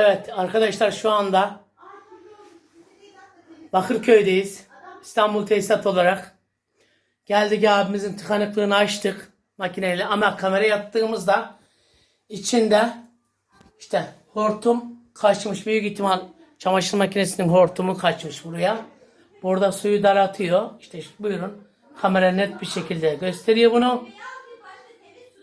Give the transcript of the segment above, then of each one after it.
Evet arkadaşlar şu anda Bakırköy'deyiz. İstanbul Tesisat olarak. Geldik abimizin tıkanıklığını açtık makineyle ama kamera yaptığımızda içinde işte hortum kaçmış büyük ihtimal çamaşır makinesinin hortumu kaçmış buraya. Burada suyu daraltıyor. İşte buyurun kamera net bir şekilde gösteriyor bunu.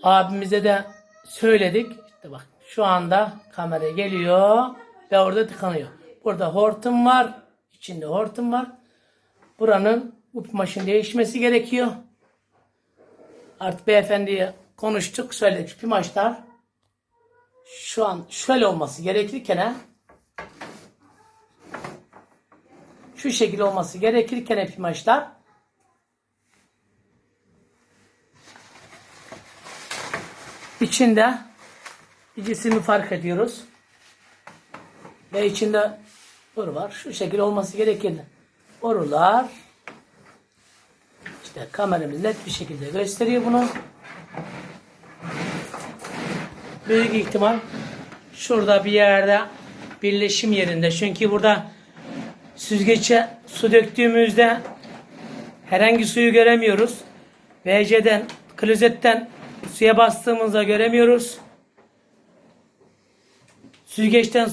Abimize de söyledik. İşte bak şu anda kamera geliyor ve orada tıkanıyor. Burada hortum var. içinde hortum var. Buranın bu maşın değişmesi gerekiyor. Artık beyefendiye konuştuk. Söyledik pimaçlar şu an şöyle olması gerekirken şu şekil olması gerekirken hep pimaçlar içinde bir cisimi fark ediyoruz. Ve içinde boru var. Şu şekil olması gerekirdi. Borular işte kameramız net bir şekilde gösteriyor bunu. Büyük ihtimal şurada bir yerde birleşim yerinde. Çünkü burada süzgeçe su döktüğümüzde herhangi suyu göremiyoruz. VC'den, klozetten suya bastığımızda göremiyoruz. Süzgeçten